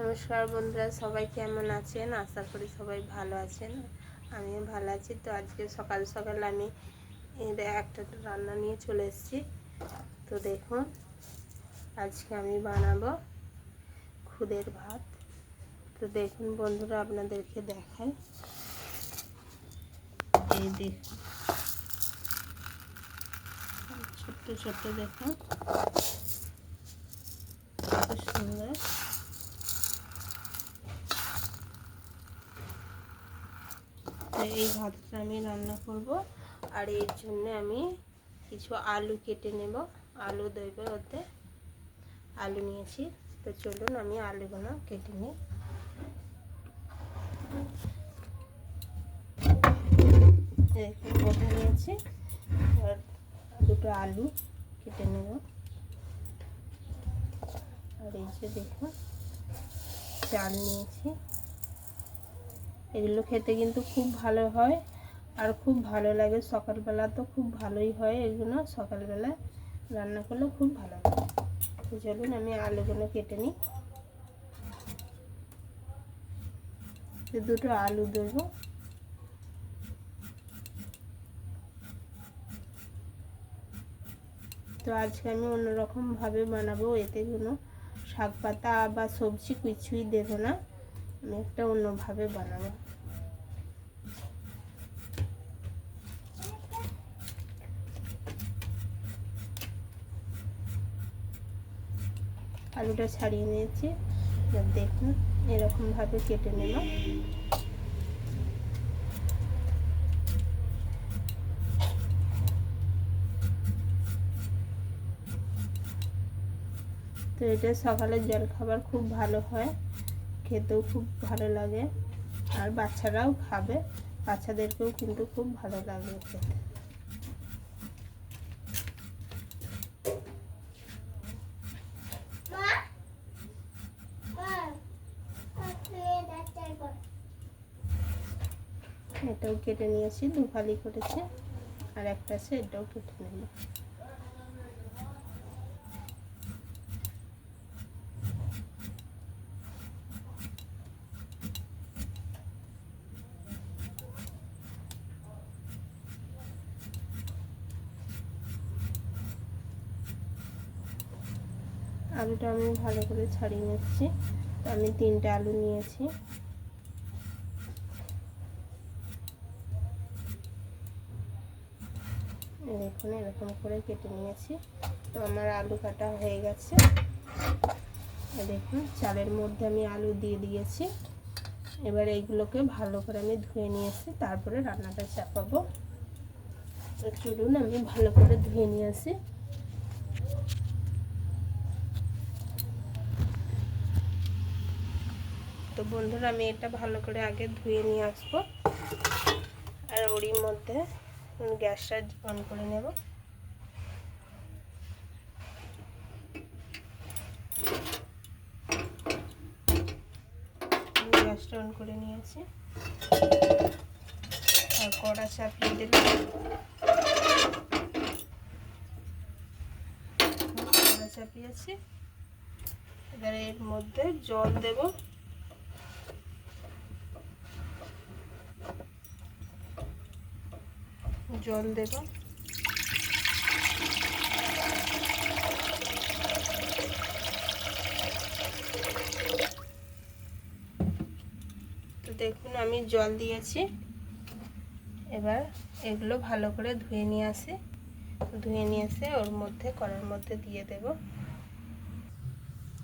নমস্কার বন্ধুরা, সবাই কেমন আছেন? আশা করি সবাই ভালো আছেন। আমিও ভালো আছি। তো আজকে সকাল সকাল আমি একটা রান্না নিয়ে চলে এসেছি। তো দেখুন, আজকে আমি বানাবো খুদের ভাত। তো দেখুন বন্ধুরা, আপনাদেরকে দেখাই। এই দেখুন, ছোট্ট ছোট্ট দেখুন কত সুন্দর তো এই ভাতটা আমি রান্না করব। আর এর জন্য আমি কিছু আলু কেটে নেব। আলু দেবো ওতে আলু নিয়েছি। তো চলুন আমি আলুগুলো কেটে নিই। কোথা নিয়েছি। আর দুটো আলু কেটে নেব। আর এই যে দেখুন, চাল নিয়েছি। এগুলো খেতে কিন্তু খুব ভালো হয় আর খুব ভালো লাগে। সকালবেলা তো খুব ভালোই হয় এগুলো। সকালবেলা রান্না করলে খুব ভালো লাগে। তো চলুন আমি আলুগুলো কেটে নিই। দুটো আলু দেবো। তো আজকে আমি অন্যরকমভাবে বানাবো এতে কোনো শাক পাতা বা সবজি কিছুই দেবো না। আমি একটা অন্যভাবে বানাবো। আলুটা ছাড়িয়ে নিয়েছি। দেখুন, এরকমভাবে কেটে নেব। তো এটা সকালের জল খাবার খুব ভালো হয়। খেতেও খুব ভালো লাগে। আর বাচ্চারাও খাবে। বাচ্চাদেরকেও কিন্তু খুব ভালো লাগে খেতে। এটাও কেটে নিয়েছি দু ফালি করেছে। আর একটা আছে, এটাও কেটে নেব। আলুটা আমি ভালো করে ছাড়িয়ে নিচ্ছি। তো আমি তিনটে আলু নিয়েছি। দেখুন এরকম করে কেটে নিয়েছি। তো আমার আলু কাটা হয়ে গেছে। দেখুন, চালের মধ্যে আমি আলু দিয়ে দিয়েছি। এবার এইগুলোকে ভালো করে আমি ধুয়ে নিয়েছি, তারপরে রান্নাটা চাপাবো। চলুন, আমি ভালো করে ধুয়ে নিয়ে আসি তো বন্ধুরা, আমি এটা ভালো করে আগে ধুয়ে নিয়ে আসব। আর ওরই মধ্যে গ্যাসটা অন করে নেব। গ্যাসটা অন করে নিয়েছি। আর কড়া চাপিয়ে দিলাম। কড়া চাপিয়েছি। এবার এর মধ্যে জল দেবো। জল দেব। তো দেখুন, আমি জল দিয়েছি। এবার এগুলো ভালো করে ধুয়ে নিয়ে আসে। ধুয়ে নিয়ে এসে ওর মধ্যে, কড়ার মধ্যে দিয়ে দেব।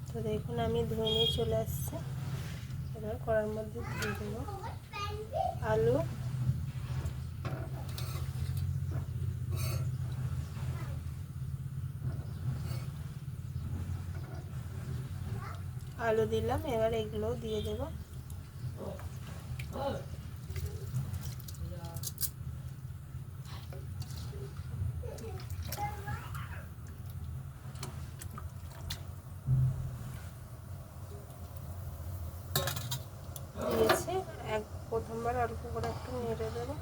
তো দেখুন, আমি ধুয়ে নিয়ে চলে আসছি। এবার কড়ার মধ্যে দিয়ে দেবো আলু। আলু দিলাম এবার এগুলোও দিয়ে দেব দিয়েছি এক প্রথমবার অল্প করে একটু নেড়ে দেবো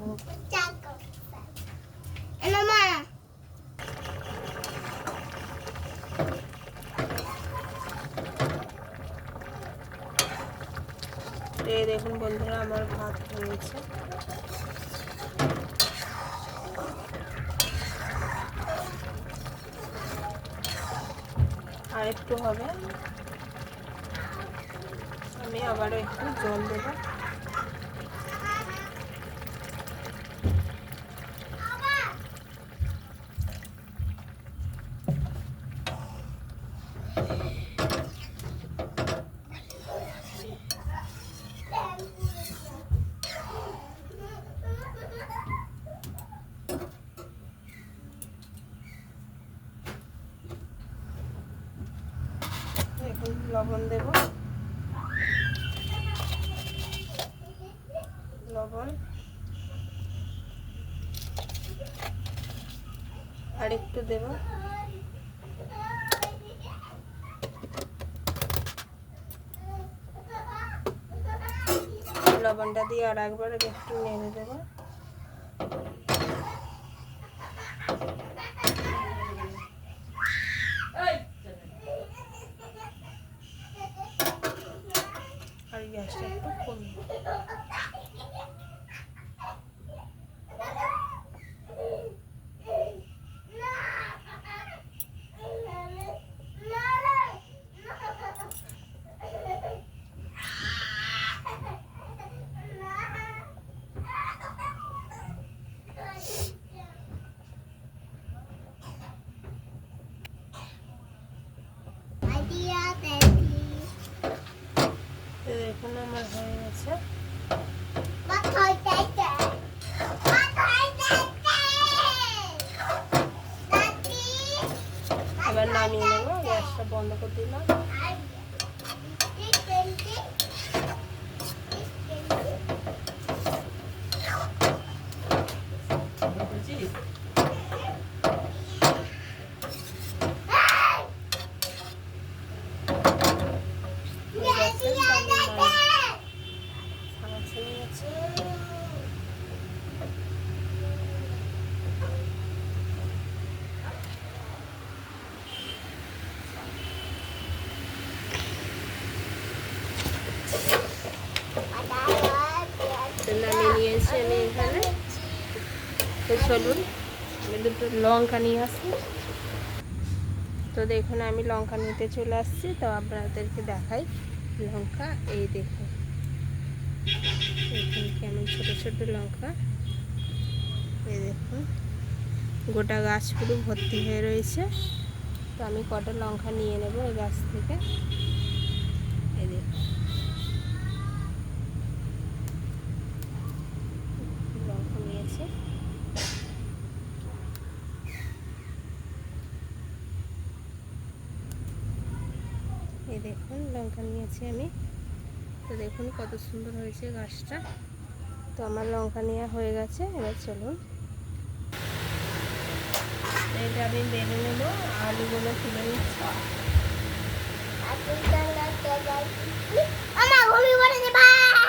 হোক তো এই দেখুন বন্ধুরা আমার ভাত হয়েছে। আর একটু হবে। আমি আবারও একটু জল দেবো এখন লবণ দেব। লবণ। আর একটু দেব। লবণটা দিয়ে আর একবার একটু নেড়ে দেবো। আর গ্যাসটা একটু কমিয়ে দেবো। তো আমার হয়ে গেছে। এবার নামিয়ে নেব গ্যাসটা বন্ধ করে দিলাম গ্যাসের দামে ছানা ছেড়ে গেছে তো নামিয়ে নিয়েছি আমি এখানে তো চলুন। আমি দুটো লঙ্কা নিয়ে আসি। তো দেখুন, আমি লঙ্কা নিতে চলে আসছি। তো আপনাদেরকে দেখাই লঙ্কা। এই দেখুন। দেখুন কেমন ছোট ছোট লঙ্কা। এই দেখুন। গোটা গাছ পুরো ভর্তি হয়ে রয়েছে। তো আমি কটা লঙ্কা নিয়ে নেব ওই গাছ থেকে এই দেখুন লঙ্কা নিয়েছি এই দেখুন, লঙ্কা নিয়েছি আমি। তো দেখুন কত সুন্দর হয়েছে গাছটা। তো আমার লঙ্কা নেওয়া হয়ে গেছে, এবার চলুন। এটা আমি বেড়ে নেব, আলুগুলো তুলে নিচ্ছি। আমার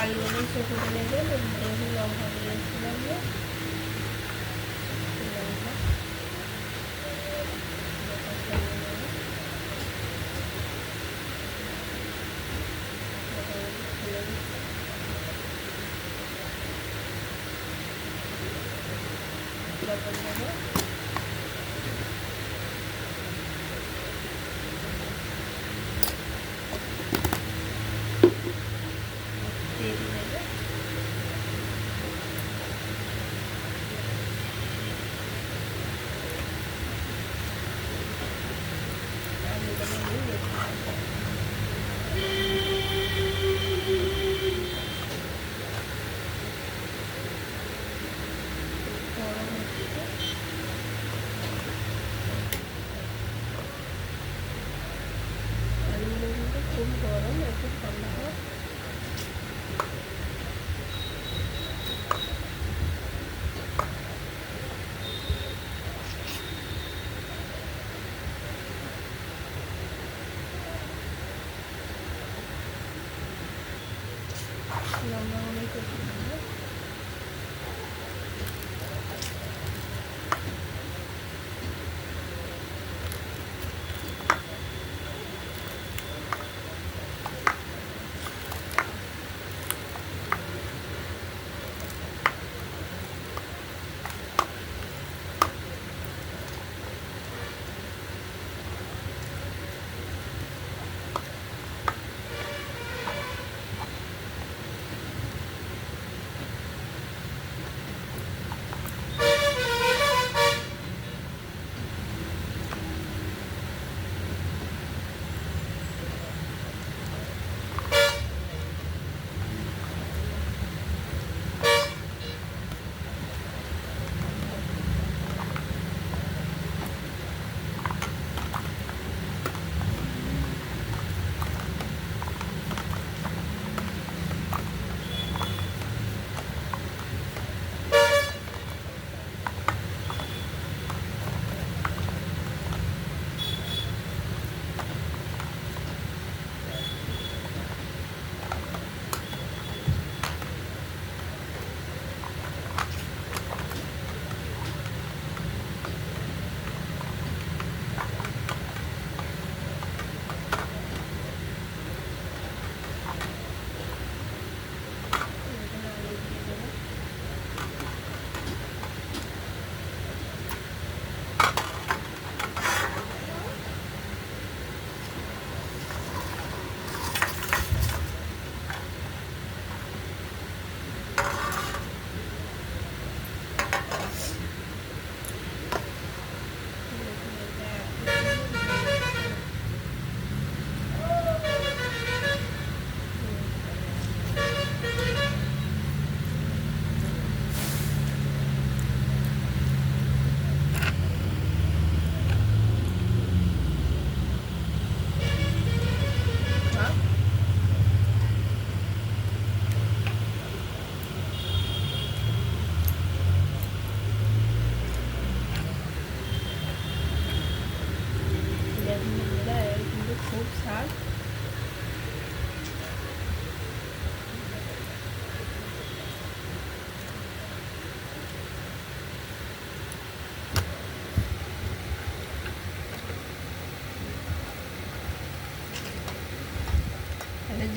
আলু দিয়ে ছোটো করে দেবে লঙ্কা দিয়ে কিন্তু খুব গরম একটু ঠান্ডা হোক লঙ্কাগুলো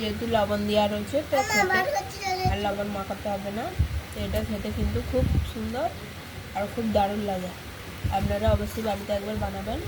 যেহেতু লবণ দেওয়া রয়েছে তো আর লবণ মাখাতে হবে না। তো এটা খেতে কিন্তু খুব সুন্দর আর খুব দারুণ লাগে। আপনারা অবশ্যই বাড়িতে একবার বানাবেন।